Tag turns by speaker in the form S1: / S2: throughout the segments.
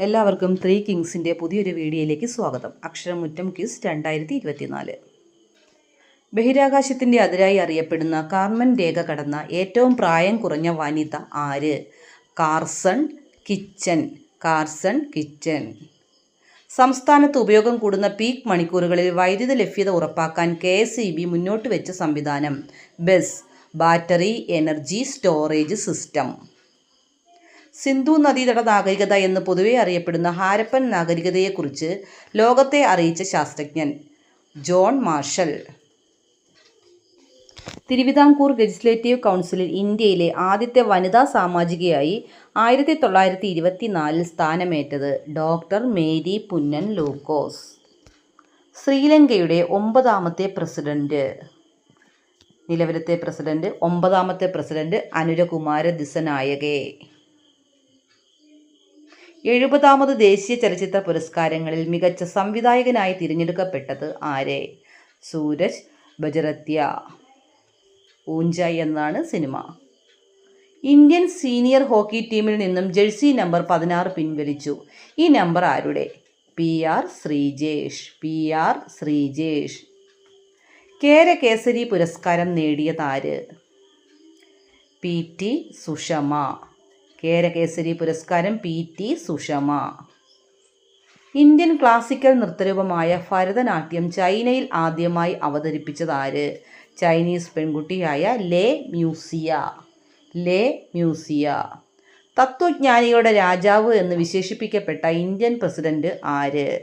S1: എല്ലാവർക്കും ത്രീ കിങ്സിന്റെ പുതിയൊരു വീഡിയോയിലേക്ക് സ്വാഗതം. അക്ഷരമുറ്റം ക്യൂസ് രണ്ടായിരത്തി ഇരുപത്തിനാല് ബഹിരാകാശത്തിന്റെ അതിരായി അറിയപ്പെടുന്ന കാർമൻ രേഖ കടന്ന ഏറ്റവും പ്രായം കുറഞ്ഞ വനിത ആര്? Carson Kitchen. Carson Kitchen. സംസ്ഥാനത്ത് ഉപയോഗം കൂടുന്ന പീക്ക് മണിക്കൂറുകളിൽ വൈദ്യുത ലഭ്യത ഉറപ്പാക്കാൻ കെ എസ് മുന്നോട്ട് വെച്ച സംവിധാനം. Bus battery energy storage system. Sindhu നദീതട നാഗരികത എന്ന് പൊതുവെ അറിയപ്പെടുന്ന ഹാരപ്പൻ നാഗരികതയെക്കുറിച്ച് ലോകത്തെ അറിയിച്ച ശാസ്ത്രജ്ഞൻ ജോൺ മാർഷൽ. തിരുവിതാംകൂർ ലെജിസ്ലേറ്റീവ് കൗൺസിലിൽ ഇന്ത്യയിലെ ആദ്യത്തെ വനിതാ സാമാജികയായി ആയിരത്തി തൊള്ളായിരത്തി ഇരുപത്തിനാലിൽ സ്ഥാനമേറ്റത് ഡോക്ടർ മേരി പുന്നൻ ലൂക്കോസ്. ശ്രീലങ്കയുടെ ഒമ്പതാമത്തെ പ്രസിഡന്റ്. നിലവിലത്തെ പ്രസിഡന്റ് ഒമ്പതാമത്തെ പ്രസിഡന്റ് അനുരകുമാര ദിസനായകെ. എഴുപതാമത് ദേശീയ ചലച്ചിത്ര പുരസ്കാരങ്ങളിൽ മികച്ച സംവിധായകനായി തിരഞ്ഞെടുക്കപ്പെട്ടത് ആരെ? സൂരജ് ബജറത്യ ഊഞ്ചായി എന്നാണ് സിനിമ. ഇന്ത്യൻ സീനിയർ ഹോക്കി ടീമിൽ നിന്നും ജേഴ്സി നമ്പർ പതിനാറ് പിൻവലിച്ചു. ഈ നമ്പർ ആരുടെ? P R Sreejesh. P R Sreejesh. Kera Kesari പുരസ്കാരം നേടിയതാര് പി ടി സുഷമ. കേരകേസരി പുരസ്കാരം P T Sushama. Indian classical നൃത്തരൂപമായ Bharatanatyam ചൈനയിൽ ആദ്യമായി അവതരിപ്പിച്ചതാര് ചൈനീസ് പെൺകുട്ടിയായ ലേ മ്യൂസിയ. ലേ മ്യൂസിയ. തത്വജ്ഞാനികളുടെ രാജാവ് എന്ന് വിശേഷിപ്പിക്കപ്പെട്ട ഇന്ത്യൻ പ്രസിഡന്റ് ആര്?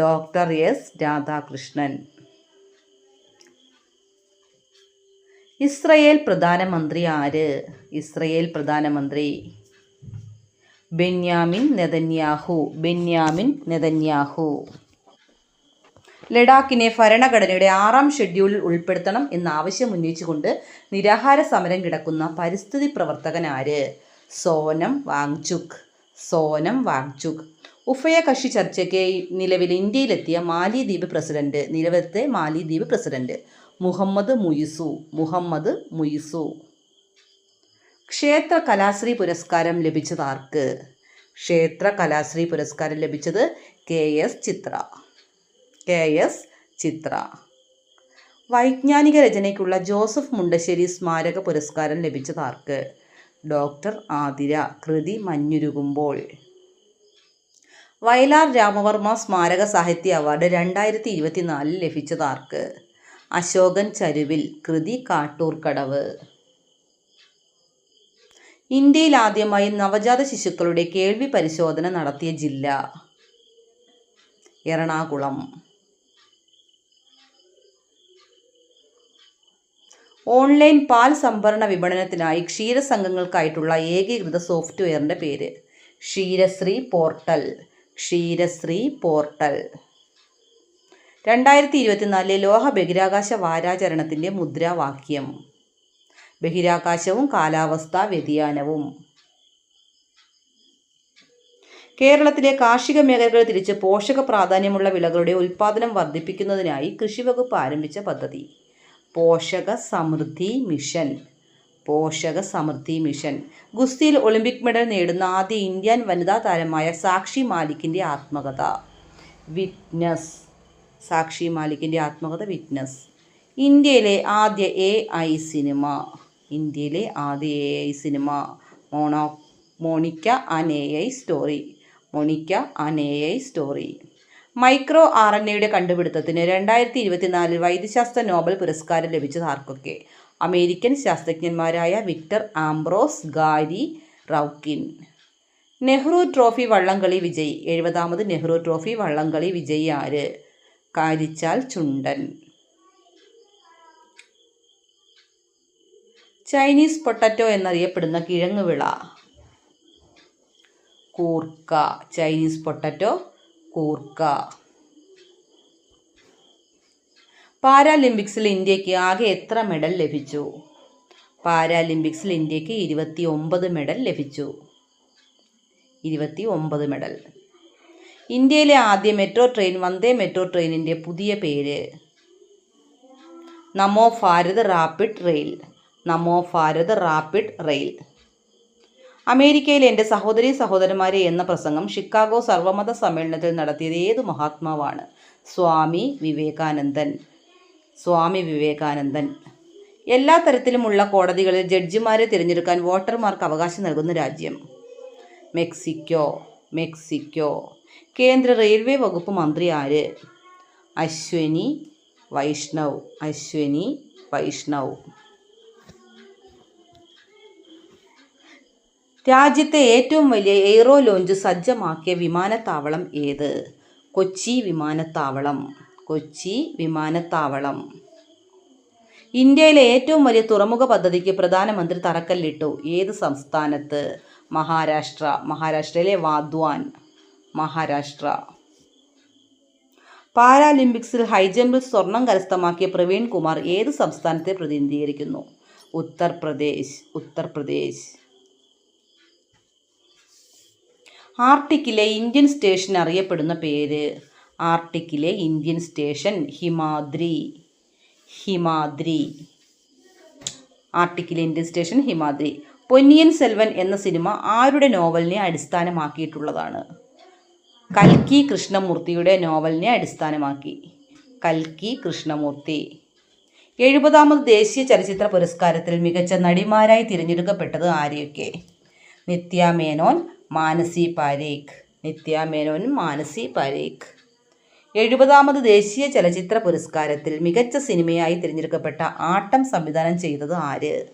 S1: Doctor S Radhakrishnan. ഇസ്രയേൽ പ്രധാനമന്ത്രി ആര്? ഇസ്രയേൽ പ്രധാനമന്ത്രി ബെന്യാമിൻ നെതന്യാഹു ബെന്യാമിൻ നെതന്യാഹു. ലഡാക്കിനെ ഭരണഘടനയുടെ ആറാം ഷെഡ്യൂളിൽ ഉൾപ്പെടുത്തണം എന്ന ആവശ്യം ഉന്നയിച്ചുകൊണ്ട് നിരാഹാര സമരം കിടക്കുന്ന പരിസ്ഥിതി പ്രവർത്തകൻ ആര്? സോനം വാങ്ചുക്. സോനം വാങ്ചുക്. ഉഭയകക്ഷി ചർച്ചയ്ക്ക് നിലവിൽ ഇന്ത്യയിലെത്തിയ മാലിദ്വീപ് പ്രസിഡന്റ് നിലവിലത്തെ മാലിദ്വീപ് പ്രസിഡന്റ് മുഹമ്മദ് മുയിസു മുഹമ്മദ് മുയിസു. ക്ഷേത്ര കലാശ്രീ പുരസ്കാരം ലഭിച്ചത് ആർക്ക് ക്ഷേത്ര കലാശ്രീ പുരസ്കാരം ലഭിച്ചത് K S Chithra. K S Chithra. വൈജ്ഞാനിക രചനയ്ക്കുള്ള ജോസഫ് മുണ്ടശ്ശേരി സ്മാരക പുരസ്കാരം ലഭിച്ചത് ആർക്ക് ഡോക്ടർ ആതിര കൃതി മഞ്ഞുരുകുമ്പോൾ. വയലാർ രാമവർമ്മ സ്മാരക സാഹിത്യ അവാർഡ് രണ്ടായിരത്തി ഇരുപത്തിനാലിൽ ലഭിച്ചത് ആർക്ക് അശോകൻ ചരുവിൽ കൃതി കാട്ടൂർക്കടവ്. ഇന്ത്യയിൽ ആദ്യമായി നവജാത ശിശുക്കളുടെ കേൾവി പരിശോധന നടത്തിയ ജില്ല എറണാകുളം. ഓൺലൈൻ പാൽ സംഭരണ വിപണനത്തിനായി ക്ഷീരസംഘങ്ങൾക്കായിട്ടുള്ള ഏകീകൃത സോഫ്റ്റ്വെയറിന്റെ പേര്. ക്ഷീരശ്രീ പോർട്ടൽ. ക്ഷീരശ്രീ പോർട്ടൽ. രണ്ടായിരത്തി ഇരുപത്തിനാലിലെ ലോഹ ബഹിരാകാശ വാരാചരണത്തിന്റെ മുദ്രാവാക്യം. ബഹിരാകാശവും കാലാവസ്ഥാ വ്യതിയാനവും. കേരളത്തിലെ കാർഷിക മേഖലകൾ തിരിച്ച് പോഷക പ്രാധാന്യമുള്ള വിളകളുടെ ഉൽപ്പാദനം വർദ്ധിപ്പിക്കുന്നതിനായി കൃഷിവകുപ്പ് ആരംഭിച്ച പദ്ധതി. പോഷക സമൃദ്ധി മിഷൻ. പോഷക സമൃദ്ധി മിഷൻ. ഗുസ്തിയിൽ ഒളിമ്പിക് മെഡൽ നേടുന്ന ആദ്യ ഇന്ത്യൻ വനിതാ താരമായ സാക്ഷി മാലിക്കിന്റെ ആത്മകഥ. വിറ്റ്നസ്. സാക്ഷി മാലിക്കിന്റെ ആത്മകഥ വിറ്റ്നസ്. ഇന്ത്യയിലെ ആദ്യ എ ഐ സിനിമ. ഇന്ത്യയിലെ ആദ്യ A I cinema mono Monica an A I story. Monica an A I story. Micro R N എയുടെ കണ്ടുപിടുത്തത്തിന് രണ്ടായിരത്തി ഇരുപത്തിനാലിൽ വൈദ്യശാസ്ത്ര നോബൽ പുരസ്കാരം ലഭിച്ചത് ആർക്കൊക്കെ? American ശാസ്ത്രജ്ഞന്മാരായ Victor Ambros Gary Ruvkun. Nehru trophy വള്ളംകളി വിജയി. എഴുപതാമത് നെഹ്റു ട്രോഫി വള്ളംകളി വിജയി ആര്? കാരിച്ചാൽ ചുണ്ടൻ. ചൈനീസ് പൊട്ടറ്റോ എന്നറിയപ്പെടുന്ന കിഴങ്ങ് വിള. കൂർക്ക ചൈനീസ് പൊട്ടറ്റോ കൂർക്ക. പാരാലിമ്പിക്സിൽ ഇന്ത്യയ്ക്ക് ആകെ എത്ര മെഡൽ ലഭിച്ചു? പാരാലിമ്പിക്സിൽ ഇന്ത്യയ്ക്ക് ഇരുപത്തി ഒമ്പത് മെഡൽ ലഭിച്ചു. ഇരുപത്തി ഒമ്പത് മെഡൽ. ഇന്ത്യയിലെ ആദ്യ മെട്രോ ട്രെയിൻ വന്ദേ മെട്രോ ട്രെയിനിന്റെ പുതിയ പേര്. Namo Bharat rapid rail. Namo Bharat rapid rail. അമേരിക്കയിലെ എന്റെ സഹോദരി സഹോദരന്മാരെ എന്ന പ്രസംഗം ഷിക്കാഗോ സർവമത സമ്മേളനത്തിൽ നടത്തിയത് ഏത് മഹാത്മാവാണ്? സ്വാമി വിവേകാനന്ദൻ. സ്വാമി വിവേകാനന്ദൻ. എല്ലാ തരത്തിലുമുള്ള കോടതികളിൽ ജഡ്ജിമാരെ തിരഞ്ഞെടുക്കാൻ വോട്ടർമാർക്ക് അവകാശം നൽകുന്ന രാജ്യം. Mexico Mexico. കേന്ദ്ര റെയിൽവേ വകുപ്പ് മന്ത്രി ആര്? അശ്വനി വൈഷ്ണവ്. അശ്വനി വൈഷ്ണവ്. രാജ്യത്തെ ഏറ്റവും വലിയ എയ്റോ ലോഞ്ച് സജ്ജമാക്കിയ വിമാനത്താവളം ഏത്? കൊച്ചി വിമാനത്താവളം. കൊച്ചി വിമാനത്താവളം. ഇന്ത്യയിലെ ഏറ്റവും വലിയ തുറമുഖ പദ്ധതിക്ക് പ്രധാനമന്ത്രി തറക്കല്ലിട്ടു. ഏത് സംസ്ഥാനത്ത്? മഹാരാഷ്ട്ര. മഹാരാഷ്ട്രയിലെ വാദ്വാൻ. മഹാരാഷ്ട്ര. പാരാലിമ്പിക്സിൽ ഹൈജമ്പിൽ സ്വർണം കരസ്ഥമാക്കിയ പ്രവീൺ കുമാർ ഏത് സംസ്ഥാനത്തെ പ്രതിനിധീകരിക്കുന്നു? ഉത്തർപ്രദേശ്. ഉത്തർപ്രദേശ്. ആർട്ടിക്കിലെ ഇന്ത്യൻ സ്റ്റേഷൻ അറിയപ്പെടുന്ന പേര്. ആർട്ടിക്കിലെ ഇന്ത്യൻ സ്റ്റേഷൻ ഹിമാദ്രി. ഹിമാദ്രി. ആർട്ടിക്കിലെ ഇന്ത്യൻ സ്റ്റേഷൻ ഹിമാദ്രി. പൊന്നിയൻ സെൽവൻ എന്ന സിനിമ ആരുടെ നോവലിനെ അടിസ്ഥാനമാക്കിയിട്ടുള്ളതാണ്? കൽക്കി കൃഷ്ണമൂർത്തിയുടെ നോവലിനെ അടിസ്ഥാനമാക്കി. കൽക്കി കൃഷ്ണമൂർത്തി. എഴുപതാമത് ദേശീയ ചലച്ചിത്ര പുരസ്കാരത്തിൽ മികച്ച നടിമാരായി തിരഞ്ഞെടുക്കപ്പെട്ടത് ആരെയൊക്കെ? നിത്യ മേനോൻ മാനസി പാരീഖ്. നിത്യ മേനോൻ മാനസി പാരീഖ്. എഴുപതാമത് ദേശീയ ചലച്ചിത്ര പുരസ്കാരത്തിൽ മികച്ച സിനിമയായി തിരഞ്ഞെടുക്കപ്പെട്ട ആട്ടം സംവിധാനം ചെയ്തത് ആര്?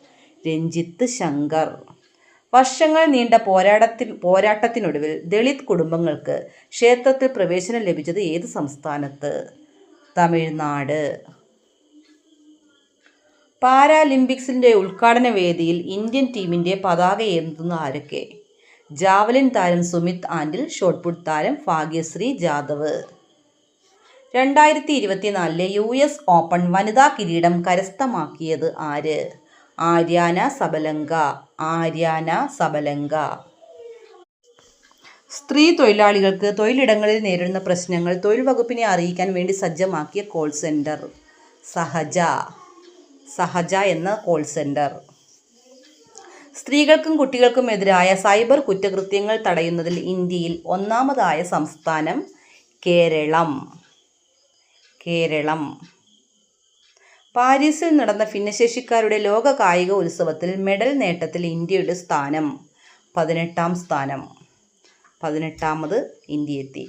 S1: രഞ്ജിത്ത് ശങ്കർ. വർഷങ്ങൾ നീണ്ട പോരാട്ടത്തിൽ പോരാട്ടത്തിനൊടുവിൽ ദളിത് കുടുംബങ്ങൾക്ക് ക്ഷേത്രത്തിൽ പ്രവേശനം ലഭിച്ചത് ഏത് സംസ്ഥാനത്ത്? തമിഴ്നാട്. പാരാലിമ്പിക്സിന്റെ ഉദ്ഘാടന വേദിയിൽ ഇന്ത്യൻ ടീമിന്റെ പതാക ഏന്തുന്ന ആരൊക്കെ? ജാവലിൻ താരം സുമിത് ആൻഡിൽ ഷോട്ട്പുട്ട് താരം ഭാഗ്യശ്രീ ജാദവ്. രണ്ടായിരത്തി ഇരുപത്തിനാലിലെ യു എസ് ഓപ്പൺ വനിതാ കിരീടം കരസ്ഥമാക്കിയത് ആര്? Aryna Sabalenka. Aryna Sabalenka. സ്ത്രീ തൊഴിലാളികൾക്ക് തൊഴിലിടങ്ങളിൽ നേരിടുന്ന പ്രശ്നങ്ങൾ തൊഴിൽ വകുപ്പിനെ അറിയിക്കാൻ വേണ്ടി സജ്ജമാക്കിയ കോൾ സെന്റർ സഹജ. സഹജ എന്ന കോൾ സെന്റർ സ്ത്രീകൾക്കും കുട്ടികൾക്കും എതിരായ സൈബർ കുറ്റകൃത്യങ്ങൾ തടയുന്നതിൽ ഇന്ത്യയിൽ ഒന്നാമതായ സംസ്ഥാനം കേരളം. കേരളം. പാരീസിൽ നടന്ന ഭിന്നശേഷിക്കാരുടെ ലോക കായിക ഉത്സവത്തിൽ മെഡൽ നേട്ടത്തിൽ ഇന്ത്യയുടെ സ്ഥാനം. പതിനെട്ടാം സ്ഥാനം. പതിനെട്ടാമത് ഇന്ത്യ എത്തി